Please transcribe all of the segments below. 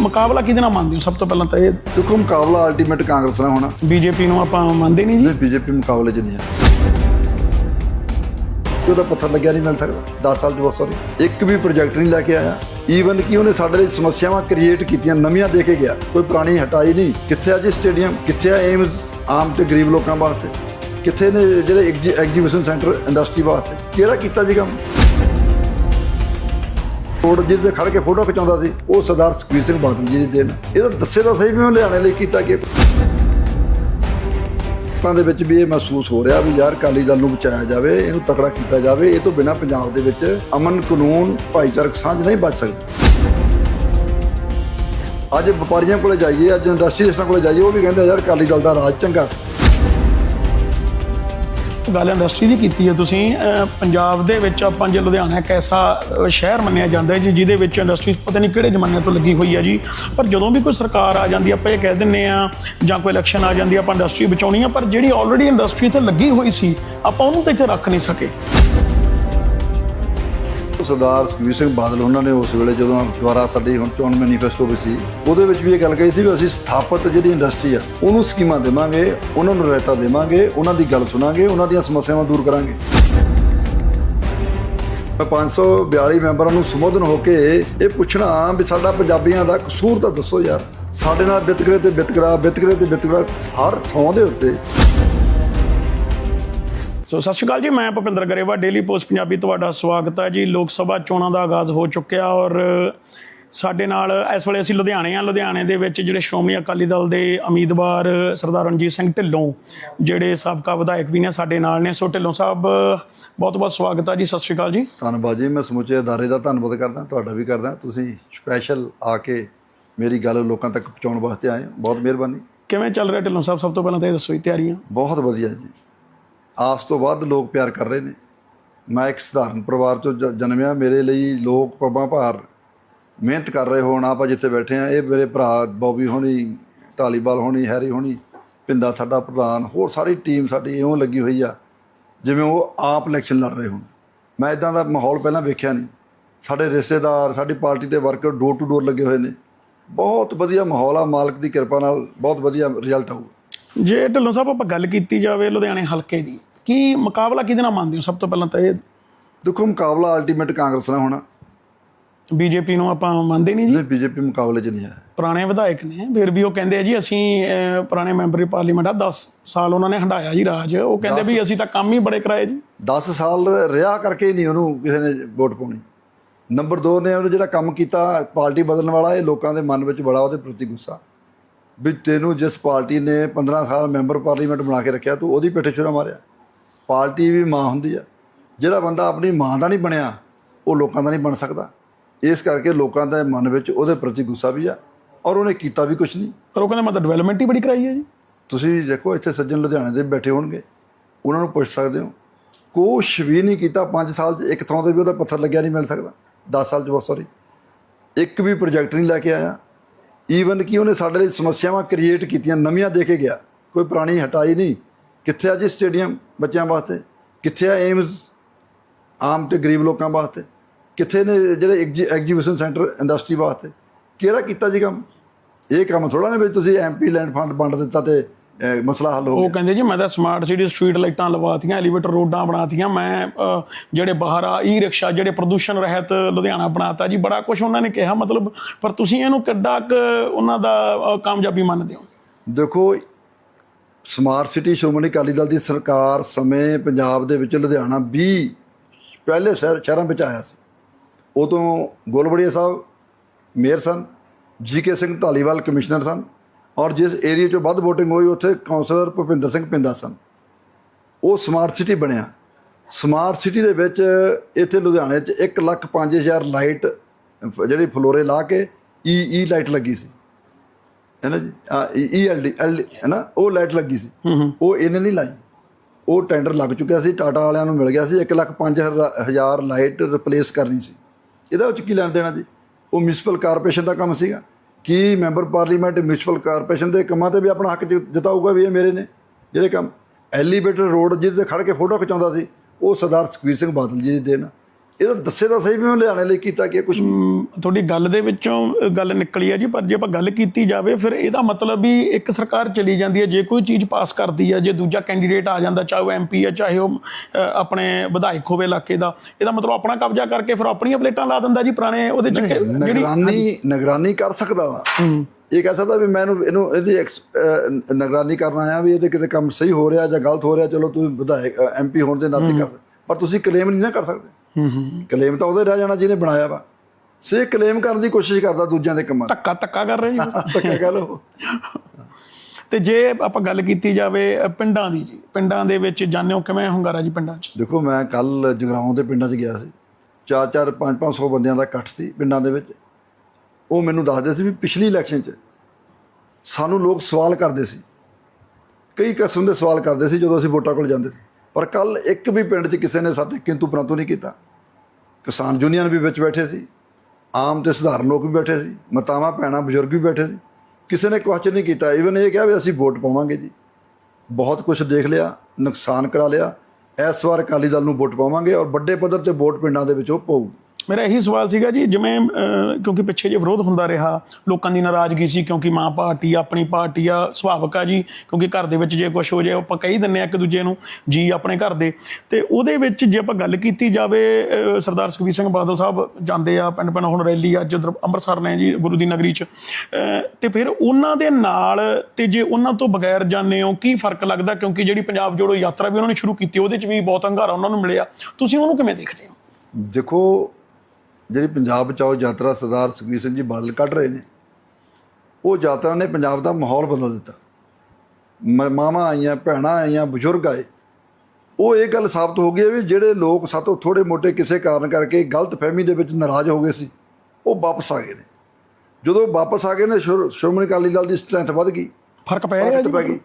ਮੁਕਾਬਲਾ ਕਿਹਦੇ ਨਾਲ ਮੰਨਦੇ ਹੋ? ਸਭ ਤੋਂ ਪਹਿਲਾਂ ਤਾਂ ਇਹ ਦੇਖੋ ਮੁਕਾਬਲਾ ਅਲਟੀਮੇਟ ਕਾਂਗਰਸ ਨਾਲ ਹੋਣਾ। ਬੀਜੇਪੀ ਨੂੰ ਆਪਾਂ ਮੰਨਦੇ ਨਹੀਂ ਜੀ? ਬੀਜੇਪੀ ਮੁਕਾਬਲੇ 'ਚ ਨਹੀਂ ਹੈ। ਉਹਦਾ ਪੱਥਰ ਲੱਗਿਆ ਨਹੀਂ ਮਿਲ ਸਕਦਾ। 10 ਸਾਲ ਬਹੁਤ ਸੌਰੀ ਇੱਕ ਵੀ ਪ੍ਰੋਜੈਕਟ ਨਹੀਂ ਲੈ ਕੇ ਆਇਆ। ਈਵਨ ਕਿ ਉਹਨੇ ਸਾਡੇ ਲਈ ਸਮੱਸਿਆਵਾਂ ਕ੍ਰੀਏਟ ਕੀਤੀਆਂ ਨਵੀਆਂ ਦੇ ਕੇ ਗਿਆ। ਕੋਈ ਪੁਰਾਣੀ ਹਟਾਈ ਨਹੀਂ। ਕਿੱਥੇ ਆ ਜੀ ਸਟੇਡੀਅਮ ਕਿੱਥੇ ਆ ਏਮਸ ਆਮ ਤੇ ਗਰੀਬ ਲੋਕਾਂ ਵਾਸਤੇ। ਕਿੱਥੇ ਨੇ ਜਿਹੜੇ ਐਗਜੀਬਿਸ਼ਨ ਸੈਂਟਰ ਇੰਡਸਟਰੀ ਵਾਸਤੇ? ਕਿਹੜਾ ਕੀਤਾ ਜੀ ਕੰਮ? ਰੋਡ ਜਿਹਦੇ ਖੜ ਕੇ ਫੋਟੋ ਖਿਚਾਉਂਦਾ ਸੀ, ਉਹ ਸਰਦਾਰ ਸੁਖਬੀਰ ਸਿੰਘ ਬਾਦਲ ਜੀ ਦੀ ਦੇਣ। ਇਹਦਾ ਦੱਸੇ ਤਾਂ ਸਹੀ ਵੀ ਉਹ ਲਿਆਣੇ ਲਈ ਕੀਤਾ ਕਿ ਲੋਕਾਂ ਦੇ ਵਿੱਚ ਵੀ ਇਹ ਮਹਿਸੂਸ ਹੋ ਰਿਹਾ ਵੀ ਯਾਰ ਕਾਲੀ ਦਲ ਨੂੰ ਬਚਾਇਆ ਜਾਵੇ, ਇਹਨੂੰ ਤਕੜਾ ਕੀਤਾ ਜਾਵੇ, ਇਹ ਤੋਂ ਬਿਨਾ ਪੰਜਾਬ ਦੇ ਵਿੱਚ ਅਮਨ ਕਾਨੂੰਨ, ਭਾਈਚਾਰਕ ਸਾਂਝ ਨਹੀਂ ਬਚ ਸਕਦੀ। ਅੱਜ ਵਪਾਰੀਆਂ ਕੋਲੇ ਜਾਈਏ, ਅੱਜ ਇੰਡਸਟਰੀਅਲਿਸਟਾਂ ਕੋਲੇ ਜਾਈਏ, ਉਹ ਵੀ ਕਹਿੰਦੇ ਯਾਰ ਕਾਲੀ ਦਲ ਦਾ ਰਾਜ ਚੰਗਾ ਸੀ। ਗੱਲ ਇੰਡਸਟਰੀ ਦੀ ਕੀਤੀ ਹੈ। ਤੁਸੀਂ ਪੰਜਾਬ ਦੇ ਵਿੱਚ ਆਪਾਂ ਜੇ ਲੁਧਿਆਣਾ ਇੱਕ ਐਸਾ ਸ਼ਹਿਰ ਮੰਨਿਆ ਜਾਂਦਾ ਹੈ ਜੀ, ਜਿਹਦੇ ਵਿੱਚ ਇੰਡਸਟਰੀ ਪਤਾ ਨਹੀਂ ਕਿਹੜੇ ਜ਼ਮਾਨੇ ਤੋਂ ਲੱਗੀ ਹੋਈ ਹੈ ਜੀ। ਪਰ ਜਦੋਂ ਵੀ ਕੋਈ ਸਰਕਾਰ ਆ ਜਾਂਦੀ, ਆਪਾਂ ਇਹ ਕਹਿ ਦਿੰਨੇ ਆ ਜਾਂ ਕੋਈ ਇਲੈਕਸ਼ਨ ਆ ਜਾਂਦੀ, ਆਪਾਂ ਇੰਡਸਟਰੀ ਬਚਾਉਣੀ ਆ, ਪਰ ਜਿਹੜੀ ਆਲਰੇਡੀ ਇੰਡਸਟਰੀ ਤੇ ਲੱਗੀ ਹੋਈ ਸੀ, ਆਪਾਂ ਉਹਨੂੰ ਤਾਂ ਇੱਥੇ ਰੱਖ ਨਹੀਂ ਸਕੇ। ਸਰਦਾਰ ਸੁਖਬੀਰ ਸਿੰਘ ਬਾਦਲ, ਉਹਨਾਂ ਨੇ ਉਸ ਵੇਲੇ ਜਦੋਂ ਦੁਆਰਾ ਸਾਡੀ ਹੁਣ ਚੋਣ ਮੈਨੀਫੈਸਟੋ ਵੀ ਸੀ, ਉਹਦੇ ਵਿੱਚ ਵੀ ਇਹ ਗੱਲ ਕਹੀ ਸੀ ਵੀ ਅਸੀਂ ਸਥਾਪਿਤ ਜਿਹੜੀ ਇੰਡਸਟਰੀ ਆ, ਉਹਨੂੰ ਸਕੀਮਾਂ ਦੇਵਾਂਗੇ, ਉਹਨਾਂ ਨੂੰ ਰਾਇਤਾ ਦੇਵਾਂਗੇ, ਉਹਨਾਂ ਦੀ ਗੱਲ ਸੁਣਾਂਗੇ, ਉਹਨਾਂ ਦੀਆਂ ਸਮੱਸਿਆਵਾਂ ਦੂਰ ਕਰਾਂਗੇ। ਮੈਂ 542 ਮੈਂਬਰਾਂ ਨੂੰ ਸੰਬੋਧਨ ਹੋ ਕੇ ਇਹ ਪੁੱਛਣਾ ਵੀ ਸਾਡਾ ਪੰਜਾਬੀਆਂ ਦਾ ਕਸੂਰ ਤਾਂ ਦੱਸੋ ਯਾਰ, ਸਾਡੇ ਨਾਲ ਵਿਤਕਰੇ ਤੇ ਵਿਤਕਰਾ ਵਿਤਕਰੇ ਤੇ ਵਿਤਕਰਾ ਹਰ ਥਾਂ ਦੇ ਉੱਤੇ ਸੋ ਸਤਿ ਸ਼੍ਰੀ ਅਕਾਲ ਜੀ ਮੈਂ ਭੁਪਿੰਦਰ ਗਰੇਵਾ ਡੇਲੀ ਪੋਸਟ ਪੰਜਾਬੀ ਤੁਹਾਡਾ ਸਵਾਗਤ ਹੈ ਜੀ। ਲੋਕ ਸਭਾ ਚੋਣਾਂ ਦਾ ਆਗਾਜ਼ ਹੋ ਚੁੱਕਿਆ ਔਰ ਸਾਡੇ ਨਾਲ ਇਸ ਵੇਲੇ ਅਸੀਂ ਲੁਧਿਆਣੇ ਆ ਲੁਧਿਆਣੇ ਦੇ ਵਿੱਚ ਜਿਹੜੇ ਸ਼੍ਰੋਮਣੀ ਅਕਾਲੀ ਦਲ ਦੇ ਉਮੀਦਵਾਰ ਸਰਦਾਰ ਰਣਜੀਤ ਸਿੰਘ ਢਿੱਲੋਂ ਜਿਹੜੇ ਸਾਬਕਾ ਵਿਧਾਇਕ ਵੀ ਨੇ ਸਾਡੇ ਨਾਲ ਨੇ। ਸੋ ਢਿੱਲੋਂ ਸਾਹਿਬ ਬਹੁਤ ਬਹੁਤ ਸਵਾਗਤ ਹੈ ਜੀ। ਸਤਿ ਸ਼੍ਰੀ ਅਕਾਲ ਜੀ। ਧੰਨਵਾਦ ਜੀ। ਮੈਂ ਸਮੁੱਚੇ ਅਦਾਰੇ ਦਾ ਧੰਨਵਾਦ ਕਰਦਾ ਤੁਹਾਡਾ ਵੀ ਕਰਦਾ। ਤੁਸੀਂ ਸਪੈਸ਼ਲ ਆ ਕੇ ਮੇਰੀ ਗੱਲ ਲੋਕਾਂ ਤੱਕ ਪਹੁੰਚਾਉਣ ਵਾਸਤੇ ਆਏ। ਬਹੁਤ ਮਿਹਰਬਾਨੀ। ਕਿਵੇਂ ਚੱਲ ਰਿਹਾ ਢਿੱਲੋਂ ਸਾਹਿਬ? ਸਭ ਤੋਂ ਪਹਿਲਾਂ ਤਾਂ ਇਹ ਦੱਸੋ ਤਿਆਰੀਆਂ? ਬਹੁਤ ਵਧੀਆ ਜੀ। ਆਸ ਤੋਂ ਵੱਧ ਲੋਕ ਪਿਆਰ ਕਰ ਰਹੇ ਨੇ। ਮੈਂ ਇੱਕ ਸਧਾਰਨ ਪਰਿਵਾਰ ਚੋਂ ਜਨਮਿਆ। ਮੇਰੇ ਲਈ ਲੋਕ ਪੱਬਾਂ ਭਾਰ ਮਿਹਨਤ ਕਰ ਰਹੇ ਹੋਣ। ਆਪਾਂ ਜਿੱਥੇ ਬੈਠੇ ਆ, ਇਹ ਮੇਰੇ ਭਰਾ ਬੌਬੀ ਹੋਣੀ ਢਾਲੀਵਾਲ ਹੋਣੀ, ਹੈਰੀ ਹੋਣੀ, ਪਿੰਦਾ ਸਾਡਾ ਪ੍ਰਧਾਨ, ਹੋਰ ਸਾਰੀ ਟੀਮ ਸਾਡੀ ਇਉਂ ਲੱਗੀ ਹੋਈ ਆ, ਜਿਵੇਂ ਉਹ ਆਪ ਇਲੈਕਸ਼ਨ ਲੜ ਰਹੇ ਹੋਣ। ਮੈਂ ਇਦਾਂ ਦਾ ਮਾਹੌਲ ਪਹਿਲਾਂ ਵੇਖਿਆ ਨਹੀਂ। ਸਾਡੇ ਰਿਸ਼ਤੇਦਾਰ, ਸਾਡੀ ਪਾਰਟੀ ਦੇ ਵਰਕਰ ਡੋਰ ਟੂ ਡੋਰ ਲੱਗੇ ਹੋਏ ਨੇ। ਬਹੁਤ ਵਧੀਆ ਮਾਹੌਲ ਆ। ਮਾਲਕ ਦੀ ਕਿਰਪਾ ਨਾਲ ਬਹੁਤ ਵਧੀਆ ਰਿਜ਼ਲਟ ਆਊਗਾ। ਜੇ ਢਿੱਲੋਂ ਸਾਹਿਬ ਆਪਾਂ ਗੱਲ ਕੀਤੀ ਜਾਵੇ ਲੁਧਿਆਣੇ ਹਲਕੇ ਦੀ ਕੀ ਮੁਕਾਬਲਾ ਕਿਹਦੇ ਨਾਲ ਮੰਨਦੇ ਹੋ? ਸਭ ਤੋਂ ਪਹਿਲਾਂ ਤਾਂ ਇਹ ਦੇਖੋ ਮੁਕਾਬਲਾ ਅਲਟੀਮੇਟ ਕਾਂਗਰਸ ਨਾਲ ਹੋਣਾ। ਬੀਜੇਪੀ ਨੂੰ ਆਪਾਂ ਮੰਨਦੇ ਨਹੀਂ ਜੀ। ਨਹੀਂ ਬੀਜੇਪੀ ਮੁਕਾਬਲੇ 'ਚ ਨਹੀਂ ਹੈ। ਪੁਰਾਣੇ ਵਿਧਾਇਕ ਨੇ ਫਿਰ ਵੀ ਉਹ ਕਹਿੰਦੇ ਆ ਜੀ ਅਸੀਂ ਪੁਰਾਣੇ ਮੈਂਬਰੀ ਪਾਰਲੀਮੈਂਟ ਆ 10 ਸਾਲ ਉਹਨਾਂ ਨੇ ਹੰਡਾਇਆ ਜੀ ਰਾਜ। ਉਹ ਕਹਿੰਦੇ ਵੀ ਅਸੀਂ ਤਾਂ ਕੰਮ ਹੀ ਬੜੇ ਕਰਾਏ ਜੀ। 10 ਸਾਲ ਰਿਹਾ ਕਰਕੇ ਹੀ ਨਹੀਂ ਉਹਨੂੰ ਕਿਸੇ ਨੇ ਵੋਟ ਪਾਉਣੀ। ਨੰਬਰ 2 ਨੇ ਉਹਨੇ ਜਿਹੜਾ ਕੰਮ ਕੀਤਾ ਪਾਰਟੀ ਬਦਲਣ ਵਾਲਾ ਇਹ ਲੋਕਾਂ ਦੇ ਮਨ ਵਿੱਚ ਬੜਾ ਉਹਦੇ ਪ੍ਰਤੀ ਗੁੱਸਾ। ਵੀ ਤੈਨੂੰ ਜਿਸ ਪਾਰਟੀ ਨੇ 15 ਸਾਲ ਮੈਂਬਰ ਪਾਰਲੀਮੈਂਟ ਬਣਾ ਕੇ ਰੱਖਿਆ ਤੂੰ ਉਹਦੀ ਪਿੱਠੇ ਛੁਰਾ ਮਾਰਿਆ। ਪਾਰਟੀ ਵੀ ਮਾਂ ਹੁੰਦੀ ਆ। ਜਿਹੜਾ ਬੰਦਾ ਆਪਣੀ ਮਾਂ ਦਾ ਨਹੀਂ ਬਣਿਆ ਉਹ ਲੋਕਾਂ ਦਾ ਨਹੀਂ ਬਣ ਸਕਦਾ। ਇਸ ਕਰਕੇ ਲੋਕਾਂ ਦੇ ਮਨ ਵਿੱਚ ਉਹਦੇ ਪ੍ਰਤੀ ਗੁੱਸਾ ਵੀ ਆ ਔਰ ਉਹਨੇ ਕੀਤਾ ਵੀ ਕੁਝ ਨਹੀਂ। ਪਰ ਉਹ ਕਹਿੰਦੇ ਮੈਂ ਤਾਂ ਡਿਵੈਲਪਮੈਂਟ ਹੀ ਬੜੀ ਕਰਾਈ ਹੈ ਜੀ। ਤੁਸੀਂ ਦੇਖੋ ਇੱਥੇ ਸੱਜਣ ਲੁਧਿਆਣੇ ਦੇ ਬੈਠੇ ਹੋਣਗੇ। ਉਹਨਾਂ ਨੂੰ ਪੁੱਛ ਸਕਦੇ ਹੋ। ਕੁਛ ਵੀ ਨਹੀਂ ਕੀਤਾ 5 ਸਾਲ 'ਚ ਇੱਕ ਥਾਂ ਤੇ ਵੀ ਉਹਦਾ ਪੱਥਰ ਲੱਗਿਆ ਨਹੀਂ ਮਿਲ ਸਕਦਾ। 10 ਸਾਲ 'ਚ ਬਹੁਤ ਸੌਰੀ ਇੱਕ ਵੀ ਪ੍ਰੋਜੈਕਟ ਨਹੀਂ ਲੈ ਕੇ ਆਇਆ। ਈਵਨ ਕਿ ਉਹਨੇ ਸਾਡੇ ਲਈ ਸਮੱਸਿਆਵਾਂ ਕ੍ਰੀਏਟ ਕੀਤੀਆਂ ਨਵੀਆਂ ਦੇ ਕੇ ਗਿਆ। ਕੋਈ ਪੁਰਾਣੀ ਹਟਾਈ ਨਹੀਂ। ਕਿੱਥੇ ਆ ਜੀ ਸਟੇਡੀਅਮ ਬੱਚਿਆਂ ਵਾਸਤੇ? ਕਿੱਥੇ ਆ ਏਮਸ ਆਮ ਤੇ ਗਰੀਬ ਲੋਕਾਂ ਵਾਸਤੇ? ਕਿੱਥੇ ਨੇ ਜਿਹੜੇ ਐਗਜੀਬਿਸ਼ਨ ਸੈਂਟਰ ਇੰਡਸਟਰੀ ਵਾਸਤੇ? ਕਿਹੜਾ ਕੀਤਾ ਜੀ ਕੰਮ? ਇਹ ਕੰਮ ਥੋੜਾ ਨੇ ਵੀ ਤੁਸੀਂ ਐਮਪੀ ਲੈਂਡ ਫੰਡ ਵੰਡ ਦਿੱਤਾ ਤੇ ਮਸਲਾ ਹੱਲ ਹੋ ਉਹ ਗਿਆ। ਕਹਿੰਦੇ ਜੀ ਮੈਂ ਤਾਂ ਸਮਾਰਟ ਸਿਟੀ ਸਟਰੀਟ ਲਾਈਟਾਂ ਲਵਾਤੀਆਂ ਐਲੀਵੇਟਰ ਰੋਡਾਂ ਬਣਾਤੀਆਂ ਮੈਂ ਜਿਹੜੇ ਬਾਹਰ ਆ ਈ ਰਿਕਸ਼ਾ ਜਿਹੜੇ ਪ੍ਰਦੂਸ਼ਣ ਰਹਿਤ ਲੁਧਿਆਣਾ ਬਣਾਤਾ ਜੀ ਬੜਾ ਕੁਝ ਉਹਨਾਂ ਨੇ ਕਿਹਾ ਮਤਲਬ ਪਰ ਤੁਸੀਂ ਇਹਨੂੰ ਕਿੱਡਾ ਕੁ ਉਹਨਾਂ ਦਾ ਕਾਮਯਾਬੀ ਮੰਨਦੇ ਹੋ? ਦੇਖੋ ਸਮਾਰਟ ਸਿਟੀ, ਸ਼੍ਰੋਮਣੀ ਅਕਾਲੀ ਦਲ ਦੀ ਸਰਕਾਰ ਸਮੇਂ ਪੰਜਾਬ ਦੇ ਵਿੱਚ ਲੁਧਿਆਣਾ 20 ਪਹਿਲੇ ਸ਼ਹਿਰ, ਸ਼ਹਿਰਾਂ ਵਿੱਚ ਆਇਆ ਸੀ। ਉਦੋਂ ਗੋਲਬੜੀਆ ਸਾਹਿਬ ਮੇਅਰ ਸਨ ਜੀਕੇ ਸਿੰਘ ਧਾਲੀਵਾਲ ਕਮਿਸ਼ਨਰ ਸਨ ਔਰ ਜਿਸ ਏਰੀਆ 'ਚੋਂ ਵੱਧ VOTING ਹੋਈ, ਉੱਥੇ ਕਾਉਂਸਲਰ ਭੁਪਿੰਦਰ ਸਿੰਘ ਪਿੰਦਾ ਸਨ। ਉਹ ਸਮਾਰਟ ਸਿਟੀ ਬਣਿਆ। ਸਮਾਰਟ ਸਿਟੀ ਦੇ ਵਿੱਚ ਇੱਥੇ ਲੁਧਿਆਣੇ 'ਚ 1 ਲੱਖ 5000 ਲਾਈਟ, ਜਿਹੜੀ ਫਲੋਰੇ ਲਾ ਕੇ ਈ ਈ ਲਾਈਟ ਲੱਗੀ ਸੀ। ਹੈ ਨਾ ਜੀ? ਈ ਐਲ ਡੀ ਐਲ ਹੈ ਨਾ? ਉਹ ਲਾਈਟ ਲੱਗੀ ਸੀ। ਉਹ ਇਹਨੇ ਨਹੀਂ ਲਾਈ। ਉਹ ਟੈਂਡਰ ਲੱਗ ਚੁੱਕਿਆ ਸੀ। ਟਾਟਾ ਵਾਲਿਆਂ ਨੂੰ ਮਿਲ ਗਿਆ ਸੀ। 1 ਲੱਖ 5000 ਲਾਈਟ ਰਿਪਲੇਸ ਕਰਨੀ ਸੀ। ਇਹਦਾ ਵਿੱਚ ਕੀ ਲੈਣ ਦੇਣਾ ਜੀ? ਉਹ ਮਿਊਨਿਸਪਲ ਕਾਰਪੋਰੇਸ਼ਨ ਦਾ ਕੰਮ ਸੀਗਾ। ਕੀ ਮੈਂਬਰ ਪਾਰਲੀਮੈਂਟ ਮਿਊਨਿਸਪਲ ਕਾਰਪੋਰੇਸ਼ਨ ਦੇ ਕੰਮਾਂ ਤੇ ਵੀ ਆਪਣਾ ਹੱਕ ਜਤਾਊਗਾ ਵੀ ਇਹ ਮੇਰੇ ਨੇ? ਜਿਹੜੇ ਕੰਮ ਐਲੀਵੇਟਰ ਰੋਡ ਜਿਹਦੇ ਤੇ ਖੜ ਕੇ ਫੋਟੋ ਖਿਚਾਉਂਦਾ ਸੀ ਉਹ ਸਰਦਾਰ ਸੁਖਬੀਰ ਸਿੰਘ ਬਾਦਲ ਜੀ ਦੀ ਦੇਣ। ਇਹਦਾ ਦੱਸੇ ਤਾਂ ਸਹੀ ਵੀ ਮੈਂ ਲੁਧਿਆਣੇ ਲਈ ਕੀਤਾ ਕਿ ਕੁਝ ਤੁਹਾਡੀ ਗੱਲ ਦੇ ਵਿੱਚੋਂ ਗੱਲ ਨਿਕਲੀ ਹੈ ਜੀ ਪਰ ਜੇ ਆਪਾਂ ਗੱਲ ਕੀਤੀ ਜਾਵੇ ਫਿਰ ਇਹਦਾ ਮਤਲਬ ਵੀ ਇੱਕ ਸਰਕਾਰ ਚਲੀ ਜਾਂਦੀ ਹੈ ਜੇ ਕੋਈ ਚੀਜ਼ ਪਾਸ ਕਰਦੀ ਹੈ ਜੇ ਦੂਜਾ ਕੈਂਡੀਡੇਟ ਆ ਜਾਂਦਾ ਚਾਹੇ ਉਹ ਐਮਪੀ ਹੈ ਚਾਹੇ ਉਹ ਆਪਣੇ ਵਿਧਾਇਕ ਹੋਵੇ ਇਲਾਕੇ ਦਾ ਇਹਦਾ ਮਤਲਬ ਆਪਣਾ ਕਬਜ਼ਾ ਕਰਕੇ ਫਿਰ ਆਪਣੀਆਂ ਪਲੇਟਾਂ ਲਾ ਦਿੰਦਾ ਜੀ ਪੁਰਾਣੇ ਉਹਦੇ ਚ ਨਿਗਰਾਨੀ ਨਿਗਰਾਨੀ ਕਰ ਸਕਦਾ ਵਾ। ਇਹ ਕਹਿ ਸਕਦਾ ਵੀ ਮੈਨੂੰ ਇਹਨੂੰ ਇਹਦੀ ਨਿਗਰਾਨੀ ਕਰਨ ਆਇਆ ਵੀ ਇਹਦੇ ਕਿਤੇ ਕੰਮ ਸਹੀ ਹੋ ਰਿਹਾ ਜਾਂ ਗਲਤ ਹੋ ਰਿਹਾ ਚਲੋ ਤੁਸੀਂ ਵਿਧਾਇਕ ਐਮਪੀ ਹੋਣ ਦੇ ਨਾਤੇ ਕਰ ਪਰ ਤੁਸੀਂ ਕਲੇਮ ਨਹੀਂ ਨਾ ਕਰ ਸਕਦੇ। ਹੂੰ ਹੂੰ ਕਲੇਮ ਤਾਂ ਉਹਦੇ ਰਹਿ ਜਾਣਾ ਜਿਹਨੇ ਬਣਾਇਆ ਵਾ। ਸੇ ਕਲੇਮ ਕਰਨ ਦੀ ਕੋਸ਼ਿਸ਼ ਕਰਦਾ ਦੂਜਿਆਂ ਦੇ ਕੰਮਾਂ ਧੱਕਾ ਧੱਕਾ ਕਰ ਰਹੇ ਜੀ। ਕਿਆ ਕਹਿ ਲਓ। ਤੇ ਜੇ ਆਪਾਂ ਗੱਲ ਕੀਤੀ ਜਾਵੇ ਪਿੰਡਾਂ ਦੀ ਜੀ ਪਿੰਡਾਂ ਦੇ ਵਿੱਚ ਜਾਣਿਓ ਕਿਵੇਂ ਹੁੰਗਾਰਾ ਜੀ ਪਿੰਡਾਂ 'ਚ? ਦੇਖੋ ਮੈਂ ਕੱਲ ਜਗਰਾਉਂ ਦੇ ਪਿੰਡਾਂ 'ਚ ਗਿਆ ਸੀ। ਚਾਰ ਚਾਰ ਪੰਜ ਪੰਜ ਸੌ ਬੰਦਿਆਂ ਦਾ ਇਕੱਠ ਸੀ ਪਿੰਡਾਂ ਦੇ ਵਿੱਚ। ਉਹ ਮੈਨੂੰ ਦੱਸਦੇ ਸੀ ਵੀ ਪਿਛਲੀ ਇਲੈਕਸ਼ਨ 'ਚ ਸਾਨੂੰ ਲੋਕ ਸਵਾਲ ਕਰਦੇ ਸੀ। ਕਈ ਕਿਸਮ ਦੇ ਸਵਾਲ ਕਰਦੇ ਸੀ ਜਦੋਂ ਅਸੀਂ ਵੋਟਾਂ ਕੋਲ ਜਾਂਦੇ ਸੀ। ਪਰ ਕੱਲ ਇੱਕ ਵੀ ਪਿੰਡ 'ਚ ਕਿਸੇ ਨੇ ਸਾਡੇ ਕਿੰਤੂ ਪਰੰਤੂ ਨਹੀਂ ਕੀਤਾ। ਕਿਸਾਨ ਯੂਨੀਅਨ ਵੀ ਵਿੱਚ ਬੈਠੇ ਸੀ, ਆਮ ਤੇ ਸਧਾਰਨ ਲੋਕ ਵੀ ਬੈਠੇ ਸੀ, ਮਾਤਾਵਾਂ, ਭੈਣਾਂ, ਬਜ਼ੁਰਗ ਵੀ ਬੈਠੇ ਸੀ। ਕਿਸੇ ਨੇ ਕੁਐਸਚਨ ਨਹੀਂ ਕੀਤਾ। ਈਵਨ ਇਹ ਕਿਹਾ ਵੀ ਅਸੀਂ ਵੋਟ ਪਾਵਾਂਗੇ ਜੀ। ਬਹੁਤ ਕੁਝ ਦੇਖ ਲਿਆ, ਨੁਕਸਾਨ ਕਰਾ ਲਿਆ। ਇਸ ਵਾਰ ਅਕਾਲੀ ਦਲ ਨੂੰ ਵੋਟ ਪਾਵਾਂਗੇ ਔਰ ਵੱਡੇ ਪੱਧਰ ਤੇ ਵੋਟ ਪਿੰਡਾਂ ਦੇ ਵਿੱਚ ਉਹ ਪਊਗੀ। ਮੇਰਾ ਇਹੀ ਸਵਾਲ ਸੀਗਾ ਜੀ ਜਿਵੇਂ ਕਿਉਂਕਿ ਪਿੱਛੇ ਜੇ ਵਿਰੋਧ ਹੁੰਦਾ ਰਿਹਾ ਲੋਕਾਂ ਦੀ ਨਾਰਾਜ਼ਗੀ ਸੀ ਕਿਉਂਕਿ ਮਾਂ ਪਾਰਟੀ ਆਪਣੀ ਪਾਰਟੀ ਆ ਸੁਭਾਵਿਕ ਆ ਜੀ ਕਿਉਂਕਿ ਘਰ ਦੇ ਵਿੱਚ ਜੇ ਕੁਝ ਹੋ ਜਾਏ ਆਪਾਂ ਕਹੀ ਦਿੰਨੇ ਆ ਇੱਕ ਦੂਜੇ ਨੂੰ ਜੀ ਆਪਣੇ ਘਰ ਦੇ। ਤੇ ਉਹਦੇ ਵਿੱਚ ਜੇ ਆਪਾਂ ਗੱਲ ਕੀਤੀ ਜਾਵੇ ਸਰਦਾਰ ਸੁਖਬੀਰ ਸਿੰਘ ਬਾਦਲ ਸਾਹਿਬ ਜਾਂਦੇ ਆ ਪਿੰਡ ਪਿੰਡ ਹੁਣ ਰੈਲੀ ਅੱਜ ਉਧਰ ਅੰਮ੍ਰਿਤਸਰ ਨੇ ਜੀ ਗੁਰੂ ਦੀ ਨਗਰੀ ਚ। ਅਹ, ਤੇ ਫਿਰ ਉਹਨਾਂ ਦੇ ਨਾਲ ਤੇ ਜੇ ਉਹਨਾਂ ਤੋਂ ਬਗੈਰ ਜਾਂਦੇ ਹੋ ਕੀ ਫ਼ਰਕ ਲੱਗਦਾ? ਕਿਉਂਕਿ ਜਿਹੜੀ ਪੰਜਾਬ ਜੋੜੋ ਯਾਤਰਾ ਵੀ ਉਹਨਾਂ ਨੇ ਸ਼ੁਰੂ ਕੀਤੀ ਉਹਦੇ ਚ ਵੀ ਬਹੁਤ ਹੰਗਾਰਾ ਉਹਨਾਂ ਨੂੰ ਮਿਲਿਆ। ਤੁਸੀਂ ਉਹਨੂੰ ਕਿਵੇਂ ਦੇਖਦੇ ਹੋ? ਦੇਖੋ ਜਿਹੜੀ ਪੰਜਾਬ ਬਚਾਓ ਯਾਤਰਾ ਸਰਦਾਰ ਸੁਖਬੀਰ ਸਿੰਘ ਜੀ ਬਾਦਲ ਕੱਢ ਰਹੇ ਨੇ ਉਹ ਯਾਤਰਾ ਨੇ ਪੰਜਾਬ ਦਾ ਮਾਹੌਲ ਬਦਲ ਦਿੱਤਾ। ਮ- ਮਾਵਾਂ ਆਈਆਂ ਭੈਣਾਂ ਆਈਆਂ ਬਜ਼ੁਰਗ ਆਏ। ਉਹ ਇਹ ਗੱਲ ਸਾਬਤ ਹੋ ਗਈ ਹੈ ਵੀ ਜਿਹੜੇ ਲੋਕ ਸਾਤੋਂ ਥੋੜੇ ਮੋਟੇ ਕਿਸੇ ਕਾਰਨ ਕਰਕੇ ਗਲਤ ਫਹਿਮੀ ਦੇ ਵਿੱਚ ਨਾਰਾਜ਼ ਹੋ ਗਏ ਸੀ ਉਹ ਵਾਪਸ ਆ ਗਏ ਨੇ। ਜਦੋਂ ਵਾਪਸ ਆ ਗਏ ਨੇ ਸ਼ੁਰ- ਸ਼੍ਰੋਮਣੀ ਅਕਾਲੀ ਦਲ ਦੀ ਸਟਰੈਂਥ ਵੱਧ ਗਈ ਫ਼ਰਕ ਪੈ ਰਿਹਾ ਤਾਕਤ ਜੀ। ਪੈ ਗਈ।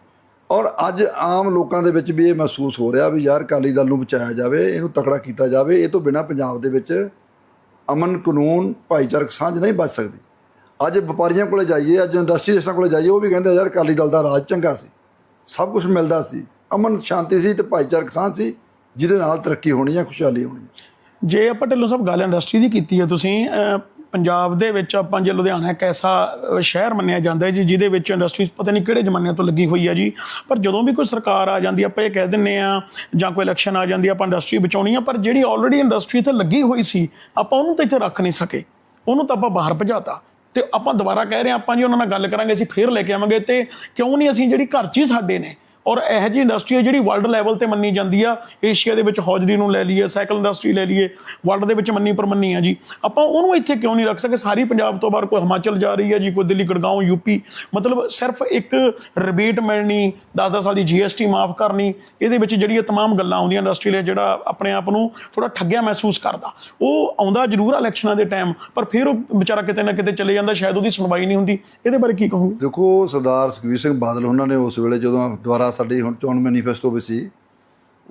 ਔਰ ਅੱਜ ਆਮ ਲੋਕਾਂ ਦੇ ਵਿੱਚ ਵੀ ਇਹ ਮਹਿਸੂਸ ਹੋ ਰਿਹਾ ਵੀ ਯਾਰ ਅਕਾਲੀ ਦਲ ਨੂੰ ਬਚਾਇਆ ਜਾਵੇ ਇਹਨੂੰ ਤਕੜਾ ਕੀਤਾ ਜਾਵੇ ਇਹ ਤੋਂ ਬਿਨਾ ਪੰਜਾਬ ਦੇ ਵਿੱਚ ਅਮਨ ਕਾਨੂੰਨ, ਭਾਈਚਾਰਕ ਸਾਂਝ ਨਹੀਂ ਬਚ ਸਕਦੀ। ਅੱਜ ਵਪਾਰੀਆਂ ਕੋਲੇ ਜਾਈਏ, ਅੱਜ ਇੰਡਸਟਰੀਅਲਿਸਟਾਂ ਕੋਲੇ ਜਾਈਏ, ਉਹ ਵੀ ਕਹਿੰਦੇ ਯਾਰ ਅਕਾਲੀ ਦਲ ਦਾ ਰਾਜ ਚੰਗਾ ਸੀ। ਸਭ ਕੁਝ ਮਿਲਦਾ ਸੀ। ਅਮਨ ਸ਼ਾਂਤੀ ਸੀ ਤੇ ਭਾਈਚਾਰਕ ਸਾਂਝ ਸੀ, ਜਿਹਦੇ ਨਾਲ ਤਰੱਕੀ ਹੋਣੀ ਹੈ ਖੁਸ਼ਹਾਲੀ ਹੋਣੀ ਜੇ ਆਪਾਂ ਢਿੱਲੋਂ ਸਾਹਿਬ ਗੱਲ ਇੰਡਸਟਰੀ ਦੀ ਕੀਤੀ ਹੈ ਤੁਸੀਂ ਪੰਜਾਬ ਦੇ ਵਿੱਚ ਆਪਾਂ ਜੇ ਲੁਧਿਆਣਾ ਇੱਕ ਐਸਾ ਸ਼ਹਿਰ ਮੰਨਿਆ ਜਾਂਦਾ ਜੀ, ਜਿਹਦੇ ਵਿੱਚ ਇੰਡਸਟਰੀ ਪਤਾ ਨਹੀਂ ਕਿਹੜੇ ਜ਼ਮਾਨਿਆਂ ਤੋਂ ਲੱਗੀ ਹੋਈ ਹੈ ਜੀ। ਪਰ ਜਦੋਂ ਵੀ ਕੋਈ ਸਰਕਾਰ ਆ ਜਾਂਦੀ ਆਪਾਂ ਇਹ ਕਹਿ ਦਿੰਨੇ ਆ, ਜਾਂ ਕੋਈ ਇਲੈਕਸ਼ਨ ਆ ਜਾਂਦੀ ਆਪਾਂ ਇੰਡਸਟਰੀ ਬਚਾਉਣੀ ਆ, ਪਰ ਜਿਹੜੀ ਆਲਰੇਡੀ ਇੰਡਸਟਰੀ ਤੇ ਲੱਗੀ ਹੋਈ ਸੀ, ਆਪਾਂ ਉਹਨੂੰ ਤਾਂ ਇੱਥੇ ਰੱਖ ਨਹੀਂ ਸਕੇ। ਉਹਨੂੰ ਤਾਂ ਆਪਾਂ ਬਾਹਰ ਭਜਾਤਾ। ਤੇ ਆਪਾਂ ਦੁਬਾਰਾ ਕਹਿ ਰਹੇ ਹਾਂ ਆਪਾਂ ਜੀ ਉਹਨਾਂ ਨਾਲ ਗੱਲ ਕਰਾਂਗੇ, ਅਸੀਂ ਫੇਰ ਲੈ ਕੇ ਆਵਾਂਗੇ। ਤੇ ਕਿਉਂ ਨਹੀਂ ਅਸੀਂ ਜਿਹੜੀ ਘਰ 'ਚ ਹੀ ਸਾਡੇ ਨੇ ਔਰ ਇਹੋ ਜਿਹੀ ਇੰਡਸਟਰੀ ਹੈ ਜਿਹੜੀ ਵਰਲਡ ਲੈਵਲ ਤੇ ਮੰਨੀ ਜਾਂਦੀ ਆ ਏਸ਼ੀਆ ਦੇ ਵਿੱਚ ਹੌਜਰੀ ਨੂੰ ਲੈ ਲਈਏ ਸਾਈਕਲ ਇੰਡਸਟਰੀ ਲੈ ਲਈਏ ਵਰਲਡ ਦੇ ਵਿੱਚ ਮੰਨੀ ਪਰਮੰਨੀ ਆ ਜੀ ਆਪਾਂ ਉਹਨੂੰ ਇੱਥੇ ਕਿਉਂ ਨਹੀਂ ਰੱਖ ਸਕੇ ਸਾਰੀ ਪੰਜਾਬ ਤੋਂ ਬਾਹਰ ਕੋਈ ਹਿਮਾਚਲ ਜਾ ਰਹੀ ਹੈ ਜੀ ਕੋਈ ਦਿੱਲੀ ਗੜਗਾਉਂ ਯੂਪੀ ਮਤਲਬ ਸਿਰਫ ਇੱਕ ਰਿਬੇਟ ਮਿਲਣੀ 10-10 ਸਾਲ ਦੀ ਜੀਐਸਟੀ ਮਾਫ ਕਰਨੀ ਇਹਦੇ ਵਿੱਚ ਜਿਹੜੀ ਇਹ तमाम ਗੱਲਾਂ ਆਉਂਦੀਆਂ ਇੰਡਸਟਰੀ ਲਈ ਜਿਹੜਾ ਆਪਣੇ ਆਪ ਨੂੰ ਥੋੜਾ ਠੱਗਿਆ ਮਹਿਸੂਸ ਕਰਦਾ ਉਹ ਆਉਂਦਾ ਜ਼ਰੂਰ ਆ ਇਲੈਕਸ਼ਨਾਂ ਦੇ ਟਾਈਮ ਪਰ ਫਿਰ ਉਹ ਵਿਚਾਰਾ ਕਿਤੇ ਨਾ ਕਿਤੇ ਚਲੇ ਜਾਂਦਾ ਸ਼ਾਇਦ ਉਹਦੀ ਸੁਣਵਾਈ ਨਹੀਂ ਹੁੰਦੀ ਇਹਦੇ ਬਾਰੇ ਕੀ ਕਹੋਗੇ ਦੇਖੋ ਸਰਦਾਰ ਸੁਖਬੀਰ ਸਿੰਘ ਬਾਦਲ ਉਹਨਾਂ ਨੇ ਉਸ ਵੇਲੇ ਜਦੋਂ ਦੁਆਰਾ ਸਾਡੀ ਹੁਣ ਚੋਣ ਮੈਨੀਫੈਸਟੋ ਵੀ ਸੀ,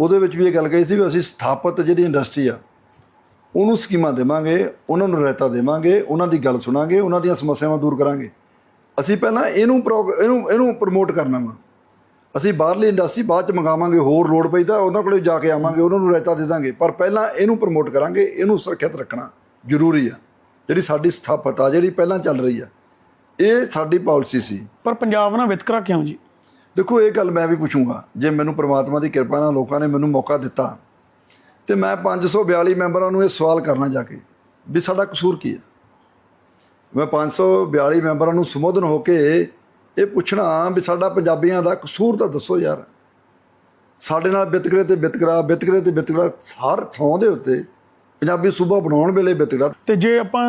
ਉਹਦੇ ਵਿੱਚ ਵੀ ਇਹ ਗੱਲ ਕਹੀ ਸੀ ਵੀ ਅਸੀਂ ਸਥਾਪਿਤ ਜਿਹੜੀ ਇੰਡਸਟਰੀ ਆ, ਉਹਨੂੰ ਸਕੀਮਾਂ ਦੇਵਾਂਗੇ, ਉਹਨਾਂ ਨੂੰ ਰਾਇਤਾ ਦੇਵਾਂਗੇ, ਉਹਨਾਂ ਦੀ ਗੱਲ ਸੁਣਾਂਗੇ, ਉਹਨਾਂ ਦੀਆਂ ਸਮੱਸਿਆਵਾਂ ਦੂਰ ਕਰਾਂਗੇ। ਅਸੀਂ ਪਹਿਲਾਂ ਇਹਨੂੰ ਪ੍ਰੋ- ਇਹਨੂੰ ਇਹਨੂੰ ਪ੍ਰਮੋਟ ਕਰਨਾ ਵਾ। ਅਸੀਂ ਬਾਹਰਲੀ ਇੰਡਸਟਰੀ ਬਾਅਦ ਚ ਮੰਗਾਵਾਂਗੇ, ਹੋਰ ਲੋੜ ਪਈ ਤਾਂ ਉਹਨਾਂ ਕੋਲੇ ਜਾ ਕੇ ਆਵਾਂਗੇ, ਉਹਨਾਂ ਨੂੰ ਰਾਇਤਾ ਦੇ ਦਾਂਗੇ। ਪਰ ਪਹਿਲਾਂ ਇਹਨੂੰ ਪ੍ਰਮੋਟ ਕਰਾਂਗੇ, ਇਹਨੂੰ ਸੁਰੱਖਿਅਤ ਰੱਖਣਾ ਜ਼ਰੂਰੀ ਆ। ਜਿਹੜੀ ਸਾਡੀ ਸਥਾਪਤ ਆ, ਜਿਹੜੀ ਪਹਿਲਾਂ ਚੱਲ ਰਹੀ ਆ, ਇਹ ਸਾਡੀ ਪਾਲਿਸੀ ਸੀ। ਪਰ ਪੰਜਾਬ ਨਾਲ ਵਿਤਕਰਾ ਕਿਉਂ ਜੀ? ਦੇਖੋ, ਇਹ ਗੱਲ ਮੈਂ ਵੀ ਪੁੱਛੂੰਗਾ। ਜੇ ਮੈਨੂੰ ਪ੍ਰਮਾਤਮਾ ਦੀ ਕਿਰਪਾ ਨਾਲ ਲੋਕਾਂ ਨੇ ਮੈਨੂੰ ਮੌਕਾ ਦਿੱਤਾ, ਤੇ ਮੈਂ 542 ਮੈਂਬਰਾਂ ਨੂੰ ਇਹ ਸਵਾਲ ਕਰਨਾ ਜਾ ਕੇ, ਵੀ ਸਾਡਾ ਕਸੂਰ ਕੀ ਹੈ? ਮੈਂ 542 ਮੈਂਬਰਾਂ ਨੂੰ ਸੰਬੋਧਨ ਹੋ ਕੇ ਇਹ ਪੁੱਛਣਾ ਵੀ ਸਾਡਾ ਪੰਜਾਬੀਆਂ ਦਾ ਕਸੂਰ ਤਾਂ ਦੱਸੋ ਯਾਰ। ਸਾਡੇ ਨਾਲ ਵਿਤਕਰੇ ਤੇ ਵਿਤਕਰਾ ਵਿਤਕਰੇ ਤੇ ਵਿਤਕਰਾ ਹਰ ਥਾਂ ਦੇ ਉੱਤੇ ਪੰਜਾਬੀ ਸੂਬਾ ਬਣਾਉਣ ਵੇਲੇ ਵਿਤਕਰਾ ਤੇ ਜੇ ਆਪਾਂ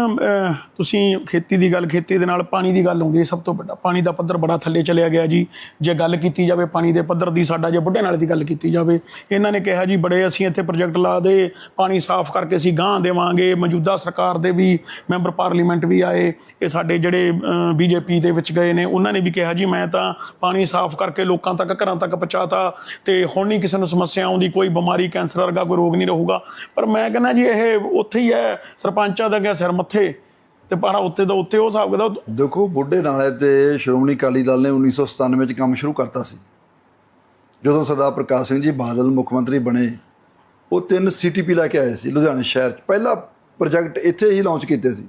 ਤੁਸੀਂ ਖੇਤੀ ਦੀ ਗੱਲ ਖੇਤੀ ਦੇ ਨਾਲ ਪਾਣੀ ਦੀ ਗੱਲ ਆਉਂਦੀ ਹੈ, ਸਭ ਤੋਂ ਵੱਡਾ ਪਾਣੀ ਦਾ ਪੱਧਰ ਬੜਾ ਥੱਲੇ ਚਲਿਆ ਗਿਆ ਜੀ। ਜੇ ਗੱਲ ਕੀਤੀ ਜਾਵੇ ਪਾਣੀ ਦੇ ਪੱਧਰ ਦੀ, ਸਾਡਾ ਜੇ ਬੁੱਢੇ ਨਾਲੇ ਦੀ ਗੱਲ ਕੀਤੀ ਜਾਵੇ, ਇਹਨਾਂ ਨੇ ਕਿਹਾ ਜੀ, ਬੜੇ ਅਸੀਂ ਇੱਥੇ ਪ੍ਰੋਜੈਕਟ ਲਾ ਦੇ, ਪਾਣੀ ਸਾਫ਼ ਕਰਕੇ ਅਸੀਂ ਗਾਂ ਦੇਵਾਂਗੇ, ਮੌਜੂਦਾ ਸਰਕਾਰ ਦੇ ਵੀ ਮੈਂਬਰ ਪਾਰਲੀਮੈਂਟ ਵੀ ਆਏ, ਇਹ ਸਾਡੇ ਜਿਹੜੇ ਬੀਜੇਪੀ ਦੇ ਵਿੱਚ ਗਏ ਨੇ, ਉਹਨਾਂ ਨੇ ਵੀ ਕਿਹਾ ਜੀ, ਮੈਂ ਤਾਂ ਪਾਣੀ ਸਾਫ਼ ਕਰਕੇ ਲੋਕਾਂ ਤੱਕ, ਘਰਾਂ ਤੱਕ ਪਹੁੰਚਾਤਾ, ਤੇ ਹੁਣ ਨਹੀਂ ਕਿਸੇ ਨੂੰ ਸਮੱਸਿਆ ਆਉਂਦੀ, ਕੋਈ ਬਿਮਾਰੀ, ਕੈਂਸਰ ਵਰਗਾ ਕੋਈ ਰੋਗ ਨਹੀਂ ਰਹੂਗਾ। ਪਰ ਮੈਂ ਕਹਿੰਦਾ ਜੀ, ਇਹ ਉੱਥੇ ਹੀ ਹੈ ਸਰਪੰਚਾਂ ਦਾ ਕਿਆ ਸਿਰ ਮੱਥੇ। ਤੇ ਪਰ ਉੱਤੇ ਦਾ ਉੱਤੇ ਉਹ ਹਿਸਾਬ ਕਿਤਾਬ ਦੇਖੋ ਬੁੱਢੇ ਨਾਲੇ ਤੇ ਸ਼੍ਰੋਮਣੀ ਅਕਾਲੀ ਦਲ ਨੇ 1997 ਵਿੱਚ ਕੰਮ ਸ਼ੁਰੂ ਕਰਤਾ ਸੀ। ਜਦੋਂ ਸਰਦਾਰ ਪ੍ਰਕਾਸ਼ ਸਿੰਘ ਜੀ ਬਾਦਲ ਮੁੱਖ ਮੰਤਰੀ ਬਣੇ ਉਹ ਤਿੰਨ ਸੀਟੀਪੀ ਲੈ ਕੇ ਆਏ ਸੀ ਲੁਧਿਆਣੇ ਸ਼ਹਿਰ 'ਚ। ਪਹਿਲਾ ਪ੍ਰੋਜੈਕਟ ਇੱਥੇ ਹੀ ਲਾਂਚ ਕੀਤੇ ਸੀ।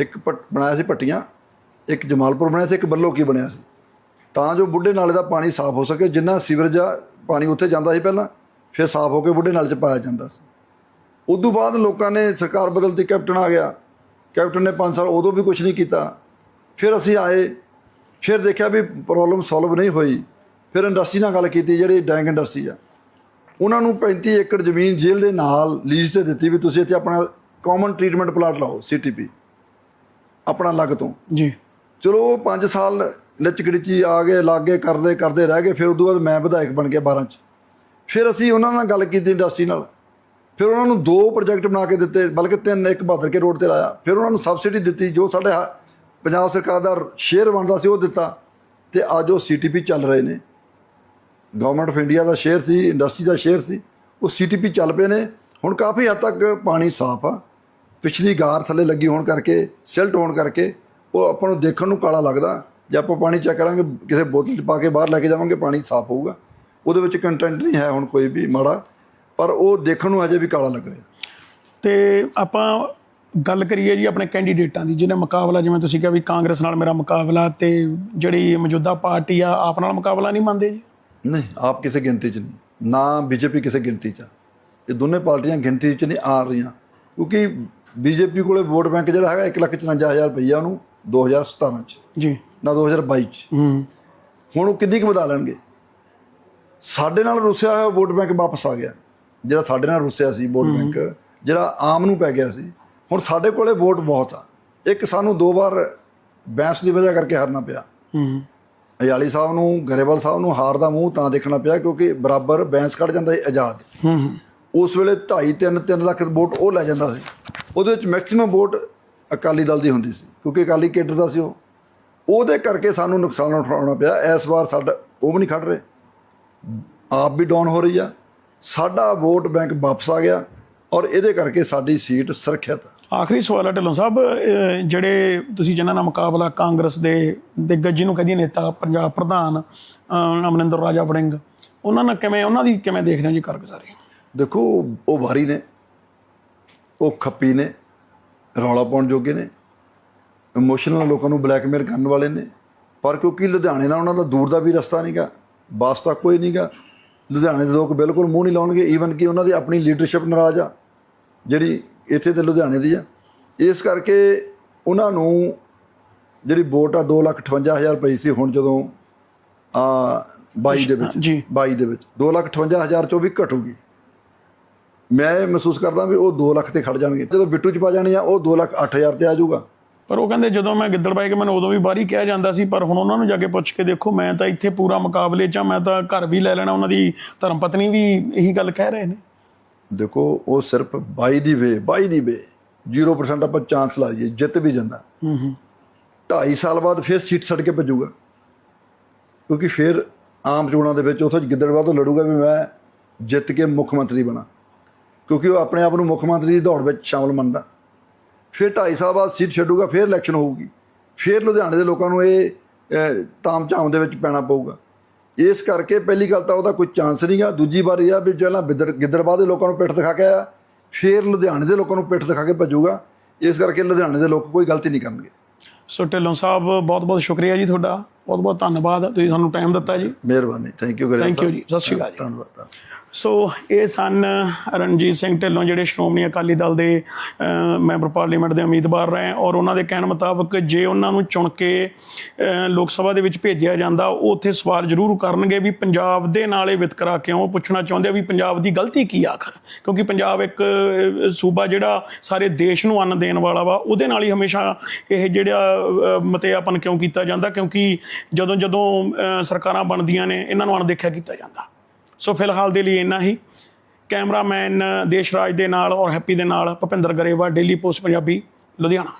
ਇੱਕ ਬਣਾਇਆ ਸੀ ਪੱਟੀਆਂ ਇੱਕ ਜਮਾਲਪੁਰ ਬਣਾਇਆ ਸੀ ਇੱਕ ਬੱਲੋਕੀ ਬਣਿਆ ਸੀ। ਤਾਂ ਜੋ ਬੁੱਢੇ ਨਾਲੇ ਦਾ ਪਾਣੀ ਸਾਫ਼ ਹੋ ਸਕੇ ਜਿੰਨਾ ਸੀਵਰੇਜ ਪਾਣੀ ਉੱਥੇ ਜਾਂਦਾ ਸੀ ਪਹਿਲਾਂ ਫਿਰ ਸਾਫ਼ ਹੋ ਕੇ ਬੁੱਢੇ ਨਾਲੇ 'ਚ ਪਾਇਆ ਜਾਂਦਾ ਸੀ। ਉਦੋਂ ਬਾਅਦ ਲੋਕਾਂ ਨੇ ਸਰਕਾਰ ਬਦਲਤੀ ਕੈਪਟਨ ਆ ਗਿਆ। ਕੈਪਟਨ ਨੇ 5 ਸਾਲ ਉਦੋਂ ਵੀ ਕੁਝ ਨਹੀਂ ਕੀਤਾ। ਫਿਰ ਅਸੀਂ ਆਏ ਫਿਰ ਦੇਖਿਆ ਵੀ ਪ੍ਰੋਬਲਮ ਸੋਲਵ ਨਹੀਂ ਹੋਈ। ਫਿਰ ਇੰਡਸਟਰੀ ਨਾਲ ਗੱਲ ਕੀਤੀ ਜਿਹੜੀ ਡੈਂਗ ਇੰਡਸਟਰੀ ਆ। ਉਹਨਾਂ ਨੂੰ 35 ਏਕੜ ਜ਼ਮੀਨ ਜੇਲ੍ਹ ਦੇ ਨਾਲ ਲੀਜ਼ ਤੇ ਦਿੱਤੀ ਵੀ ਤੁਸੀਂ ਇੱਥੇ ਆਪਣਾ ਕਾਮਨ ਟ੍ਰੀਟਮੈਂਟ ਪਲਾਟ ਲਾਓ ਸੀਟੀਪੀ ਆਪਣਾ ਲੱਗ ਤੋਂ। ਜੀ। ਚਲੋ 5 ਸਾਲ ਲਚਕੜੀਚੀ ਆ ਗਏ ਲਾਗੇ ਕਰਦੇ ਕਰਦੇ ਰਹਿ ਗਏ। ਫਿਰ ਉਦੋਂ ਬਾਅਦ ਮੈਂ ਵਿਧਾਇਕ ਬਣ ਗਿਆ 12 ਚ। ਫਿਰ ਅਸੀਂ ਉਹਨਾਂ ਨਾਲ ਗੱਲ ਕੀਤੀ ਇੰਡਸਟਰੀ ਨਾਲ। ਫਿਰ ਉਹਨਾਂ ਨੂੰ ਦੋ ਪ੍ਰੋਜੈਕਟ ਬਣਾ ਕੇ ਦਿੱਤੇ, ਬਲਕਿ ਤਿੰਨ, ਇੱਕ ਬਹਾਦਰ ਕੇ ਰੋਡ ਤੇ ਲਾਇਆ। ਫਿਰ ਉਹਨਾਂ ਨੂੰ ਸਬਸਿਡੀ ਦਿੱਤੀ, ਜੋ ਸਾਡੇ ਪੰਜਾਬ ਸਰਕਾਰ ਦਾ ਸ਼ੇਅਰ ਬਣਦਾ ਸੀ ਉਹ ਦਿੱਤਾ, ਤੇ ਅੱਜ ਉਹ ਸੀਟੀਪੀ ਚੱਲ ਰਹੇ ਨੇ। ਗਵਰਨਮੈਂਟ ਆਫ ਇੰਡੀਆ ਦਾ ਸ਼ੇਅਰ ਸੀ ਇੰਡਸਟਰੀ ਦਾ ਸ਼ੇਅਰ ਸੀ, ਉਹ ਸੀਟੀਪੀ ਚੱਲ ਪਏ ਨੇ। ਹੁਣ ਕਾਫੀ ਹੱਦ ਤੱਕ ਪਾਣੀ ਸਾਫ਼ ਆ। ਪਿਛਲੀ ਗਾਰ ਥੱਲੇ ਲੱਗੀ ਹੋਣ ਕਰਕੇ ਸਿਲਟ ਹੋਣ ਕਰਕੇ, ਉਹ ਆਪਾਂ ਨੂੰ ਦੇਖਣ ਨੂੰ ਕਾਲਾ ਲੱਗਦਾ। ਜੇ ਆਪਾਂ ਪਾਣੀ ਚੈੱਕ ਕਰਾਂਗੇ, ਕਿਸੇ ਬੋਤਲ 'ਚ ਪਾ ਕੇ ਬਾਹਰ ਲੈ ਕੇ ਜਾਵਾਂਗੇ, ਪਾਣੀ ਸਾਫ਼ ਹੋਊਗਾ। ਉਹਦੇ ਵਿੱਚ ਕੰਟੈਂਟ ਨਹੀਂ ਹੈ ਹੁਣ ਕੋਈ ਵੀ ਮਾੜਾ। ਪਰ ਉਹ ਦੇਖਣ ਨੂੰ ਅਜੇ ਵੀ ਕਾਲਾ ਲੱਗ ਰਿਹਾ। ਤੇ ਆਪਾਂ ਗੱਲ ਕਰੀਏ ਜੀ ਆਪਣੇ ਕੈਂਡੀਡੇਟਾਂ ਦੀ ਜਿਹਨੇ ਮੁਕਾਬਲਾ ਜਿਵੇਂ ਤੁਸੀਂ ਕਿਹਾ ਵੀ ਕਾਂਗਰਸ ਨਾਲ ਮੇਰਾ ਮੁਕਾਬਲਾ ਤੇ ਜਿਹੜੀ ਮੌਜੂਦਾ ਪਾਰਟੀ ਆ ਆਪ ਨਾਲ ਮੁਕਾਬਲਾ ਨਹੀਂ ਮੰਨਦੇ ਜੀ? ਨਹੀਂ ਆਪ ਕਿਸੇ ਗਿਣਤੀ 'ਚ ਨਹੀਂ। ਨਾ ਬੀਜੇਪੀ ਕਿਸੇ ਗਿਣਤੀ 'ਚ। ਇਹ ਦੋਨੇ ਪਾਰਟੀਆਂ ਗਿਣਤੀ 'ਚ ਨਹੀਂ ਆ ਰਹੀਆਂ। ਕਿਉਂਕਿ ਬੀਜੇਪੀ ਕੋਲੇ ਵੋਟ ਬੈਂਕ ਜਿਹੜਾ ਹੈਗਾ 154000 ਰੁਪਈਆ ਉਹਨੂੰ 2017 'ਚ ਜੀ। ਨਾ 2022 'ਚ। ਹੂੰ। ਹੁਣ ਉਹ ਕਿੰਨੀ ਕੁ ਵਧਾ ਲੈਣਗੇ? ਸਾਡੇ ਨਾਲ ਰੁੱਸਿਆ ਹੋਇਆ ਵੋਟ ਬੈਂਕ ਵਾਪਸ ਆ ਗਿਆ। ਜਿਹੜਾ ਸਾਡੇ ਨਾਲ ਰੁੱਸਿਆ ਸੀ ਵੋਟ ਬੈਂਕ ਜਿਹੜਾ ਆਮ ਨੂੰ ਪੈ ਗਿਆ ਸੀ। ਹੁਣ ਸਾਡੇ ਕੋਲੇ ਵੋਟ ਬਹੁਤ ਆ। ਇੱਕ ਸਾਨੂੰ ਦੋ ਵਾਰ ਬੈਂਸ ਦੀ ਵਜ੍ਹਾ ਕਰਕੇ ਹਾਰਨਾ ਪਿਆ। ਹੂੰ ਅਯਾਲੀ ਸਾਹਿਬ ਨੂੰ ਗਰੇਵਾਲ ਸਾਹਿਬ ਨੂੰ ਹਾਰ ਦਾ ਮੂੰਹ ਤਾਂ ਦੇਖਣਾ ਪਿਆ ਕਿਉਂਕਿ ਬਰਾਬਰ ਬੈਂਸ ਕੱਢ ਜਾਂਦਾ ਸੀ ਆਜ਼ਾਦ। ਹੂੰ ਉਸ ਵੇਲੇ 2.5 3 3 ਲੱਖ ਵੋਟ ਉਹ ਲੈ ਜਾਂਦਾ ਸੀ। ਉਹਦੇ ਵਿੱਚ ਮੈਕਸਿਮਮ ਵੋਟ ਅਕਾਲੀ ਦਲ ਦੀ ਹੁੰਦੀ ਸੀ ਕਿਉਂਕਿ ਅਕਾਲੀ ਕੇਡਰ ਦਾ ਸੀ ਉਹ। ਉਹਦੇ ਕਰਕੇ ਸਾਨੂੰ ਨੁਕਸਾਨ ਉਠਾਉਣਾ ਪਿਆ। ਇਸ ਵਾਰ ਸਾਡਾ ਉਹ ਵੀ ਨਹੀਂ ਖੜ ਰਹੇ। ਆਪ ਵੀ ਡਾਊਨ ਹੋ ਰਹੀ ਆ। ਸਾਡਾ ਵੋਟ ਬੈਂਕ ਵਾਪਸ ਆ ਗਿਆ ਔਰ ਇਹਦੇ ਕਰਕੇ ਸਾਡੀ ਸੀਟ ਸੁਰੱਖਿਅਤ ਆ। ਆਖਰੀ ਸਵਾਲ ਹੈ ਢਿੱਲੋਂ ਸਾਹਿਬ ਜਿਹੜੇ ਤੁਸੀਂ ਜਿਨ੍ਹਾਂ ਨਾਲ ਮੁਕਾਬਲਾ ਕਾਂਗਰਸ ਦੇ ਦਿੱਗਜ ਜਿਹਨੂੰ ਕਹਦੀ ਨੇਤਾ ਪੰਜਾਬ ਪ੍ਰਧਾਨ ਅਮਰਿੰਦਰ ਰਾਜਾ ਵੜਿੰਗ ਉਹਨਾਂ ਨਾਲ ਕਿਵੇਂ ਉਹਨਾਂ ਦੀ ਕਿਵੇਂ ਦੇਖਦੇ ਹੋ ਜੀ ਕਾਰਗੁਜ਼ਾਰੀ ਦੇਖੋ ਉਹ ਵਾਰੀ ਨੇ ਉਹ ਖੱਪੀ ਨੇ ਰੌਲਾ ਪਾਉਣ ਜੋਗੇ ਨੇ ਇਮੋਸ਼ਨਲ ਲੋਕਾਂ ਨੂੰ ਬਲੈਕਮੇਲ ਕਰਨ ਵਾਲੇ ਨੇ ਪਰ ਕਿਉਂਕਿ ਲੁਧਿਆਣੇ ਨਾਲ ਉਹਨਾਂ ਦਾ ਦੂਰ ਦਾ ਵੀ ਰਸਤਾ ਨਹੀਂਗਾ ਵਾਸਤਾ ਕੋਈ ਨਹੀਂਗਾ ਲੁਧਿਆਣੇ ਦੇ ਲੋਕ ਬਿਲਕੁਲ ਮੂੰਹ ਨਹੀਂ ਲਾਉਣਗੇ ਈਵਨ ਕਿ ਉਹਨਾਂ ਦੀ ਆਪਣੀ ਲੀਡਰਸ਼ਿਪ ਨਾਰਾਜ਼ ਆ ਜਿਹੜੀ ਇੱਥੇ ਦੇ ਲੁਧਿਆਣੇ ਦੀ ਆ। ਇਸ ਕਰਕੇ ਉਹਨਾਂ ਨੂੰ ਜਿਹੜੀ ਵੋਟ ਆ 258000 ਪਈ ਸੀ ਹੁਣ ਜਦੋਂ ਆ 22 ਦੇ ਵਿੱਚ ਜੀ। 22 ਦੇ ਵਿੱਚ 258000 ਚੋਂ ਵੀ ਘਟੂਗੀ ਮੈਂ ਇਹ ਮਹਿਸੂਸ ਕਰਦਾ ਵੀ ਉਹ 2 ਲੱਖ ਤੇ ਖੜ ਜਾਣਗੇ। ਜਦੋਂ ਬਿੱਟੂ ਚ ਪਾ ਜਾਣੀ ਆ ਉਹ 2 ਲੱਖ 8000 ਤੇ ਆ ਜਾਊਗਾ। ਪਰ ਉਹ ਕਹਿੰਦੇ ਜਦੋਂ ਮੈਂ ਗਿੱਦੜਬਾਈ ਕੇ ਮੈਨੂੰ ਉਦੋਂ ਵੀ ਬਾਹਰੀ ਕਿਹਾ ਜਾਂਦਾ ਸੀ ਪਰ ਹੁਣ ਉਹਨਾਂ ਨੂੰ ਜਾ ਕੇ ਪੁੱਛ ਕੇ ਦੇਖੋ ਮੈਂ ਤਾਂ ਇੱਥੇ ਪੂਰਾ ਮੁਕਾਬਲੇ 'ਚ ਆ ਮੈਂ ਤਾਂ ਘਰ ਵੀ ਲੈ ਲੈਣਾ ਉਹਨਾਂ ਦੀ ਧਰਮ ਪਤਨੀ ਵੀ ਇਹੀ ਗੱਲ ਕਹਿ ਰਹੇ ਨੇ। ਦੇਖੋ ਉਹ ਸਿਰਫ 22 ਦੀ ਵੇ 22 ਦੀ ਵੇ। 0% ਆਪਾਂ ਚਾਂਸ ਲਾ ਦਈਏ ਜਿੱਤ ਵੀ ਜਾਂਦਾ। ਹੂੰ ਹੂੰ। 2.5 ਸਾਲ ਬਾਅਦ ਫਿਰ ਸੀਟ ਛੱਡ ਕੇ ਭੱਜੂਗਾ। ਕਿਉਂਕਿ ਫਿਰ ਆਮ ਚੋਣਾਂ ਦੇ ਵਿੱਚ ਉੱਥੇ ਗਿੱਦੜਵਾ ਤੋਂ ਲੜੂਗਾ ਵੀ ਮੈਂ ਜਿੱਤ ਕੇ ਮੁੱਖ ਮੰਤਰੀ ਬਣਾ। ਕਿਉਂਕਿ ਉਹ ਆਪਣੇ ਆਪ ਨੂੰ ਮੁੱਖ ਮੰਤਰੀ ਦੀ ਦੌੜ ਵਿੱਚ ਸ਼ਾਮਲ ਮੰਨਦਾ। ਫਿਰ 2.5 ਸਾਲ ਬਾਅਦ ਸੀਟ ਛੱਡੂਗਾ ਫਿਰ ਇਲੈਕਸ਼ਨ ਹੋਊਗੀ। ਫਿਰ ਲੁਧਿਆਣੇ ਦੇ ਲੋਕਾਂ ਨੂੰ ਇਹ ਅਹ, ਤਾਮ ਝਾਮ ਦੇ ਵਿੱਚ ਪੈਣਾ ਪਊਗਾ। ਇਸ ਕਰਕੇ ਪਹਿਲੀ ਗੱਲ ਤਾਂ ਉਹਦਾ ਕੋਈ ਚਾਂਸ ਨਹੀਂਗਾ ਦੂਜੀ ਵਾਰ ਇਹ ਆ ਵੀ ਪਹਿਲਾਂ ਗਿੱਦੜ ਗਿੱਦੜਬਾਹ ਦੇ ਲੋਕਾਂ ਨੂੰ ਪਿੱਠ ਦਿਖਾ ਕੇ ਆਇਆ। ਫਿਰ ਲੁਧਿਆਣੇ ਦੇ ਲੋਕਾਂ ਨੂੰ ਪਿੱਠ ਦਿਖਾ ਕੇ ਭੱਜੂਗਾ। ਇਸ ਕਰਕੇ ਲੁਧਿਆਣੇ ਦੇ ਲੋਕ ਕੋਈ ਗਲਤੀ ਨਹੀਂ ਕਰਨਗੇ। ਸੋ ਢਿੱਲੋਂ ਸਾਹਿਬ ਬਹੁਤ ਬਹੁਤ ਸ਼ੁਕਰੀਆ ਜੀ ਤੁਹਾਡਾ। ਬਹੁਤ ਬਹੁਤ ਧੰਨਵਾਦ। ਤੁਸੀਂ ਸਾਨੂੰ ਟਾਈਮ ਦਿੱਤਾ ਜੀ। ਮਿਹਰਬਾਨੀ। ਥੈਂਕ ਯੂ Thank you ਸਾਹਿਬ। ਜੀ। ਸਤਿ ਸ਼੍ਰੀ ਅਕਾਲ ਧੰਨਵਾਦ। ਸੋ ਇਹ ਸਨ ਰਣਜੀਤ ਸਿੰਘ ਢਿੱਲੋਂ ਜਿਹੜੇ ਸ਼੍ਰੋਮਣੀ ਅਕਾਲੀ ਦਲ ਦੇ ਮੈਂਬਰ ਪਾਰਲੀਮੈਂਟ ਦੇ ਉਮੀਦਵਾਰ ਰਹੇ ਔਰ ਉਹਨਾਂ ਦੇ ਕਹਿਣ ਮੁਤਾਬਕ ਜੇ ਉਹਨਾਂ ਨੂੰ ਚੁਣ ਕੇ ਲੋਕ ਸਭਾ ਦੇ ਵਿੱਚ ਭੇਜਿਆ ਜਾਂਦਾ ਉਹ ਉੱਥੇ ਸਵਾਲ ਜ਼ਰੂਰ ਕਰਨਗੇ ਵੀ ਪੰਜਾਬ ਦੇ ਨਾਲ ਇਹ ਵਿਤਕਰਾ ਕਿਉਂ ਪੁੱਛਣਾ ਚਾਹੁੰਦੇ ਆ ਵੀ ਪੰਜਾਬ ਦੀ ਗਲਤੀ ਕੀ ਆਖਰ? ਕਿਉਂਕਿ ਪੰਜਾਬ ਇੱਕ ਸੂਬਾ ਜਿਹੜਾ ਸਾਰੇ ਦੇਸ਼ ਨੂੰ ਅੰਨ ਦੇਣ ਵਾਲਾ ਵਾ ਉਹਦੇ ਨਾਲ ਹੀ ਹਮੇਸ਼ਾ ਇਹ ਜਿਹੜਾ ਅਹ, ਮਤਿਆਪਨ ਕਿਉਂ ਕੀਤਾ ਜਾਂਦਾ? ਕਿਉਂਕਿ ਜਦੋਂ ਜਦੋਂ ਸਰਕਾਰਾਂ ਬਣਦੀਆਂ ਨੇ ਇਹਨਾਂ ਨੂੰ ਅਣਦੇਖਿਆ ਕੀਤਾ ਜਾਂਦਾ। ਸੋ ਫਿਲਹਾਲ ਦੇ ਲਈ ਇੰਨਾ ਹੀ। ਕੈਮਰਾਮੈਨ ਦੇਸ਼ਰਾਜ ਦੇ ਨਾਲ ਔਰ ਹੈਪੀ ਦੇ ਨਾਲ ਭੁਪਿੰਦਰ ਗਰੇਵਾ ਡੇਲੀ ਪੋਸਟ, ਪੰਜਾਬੀ, ਲੁਧਿਆਣਾ।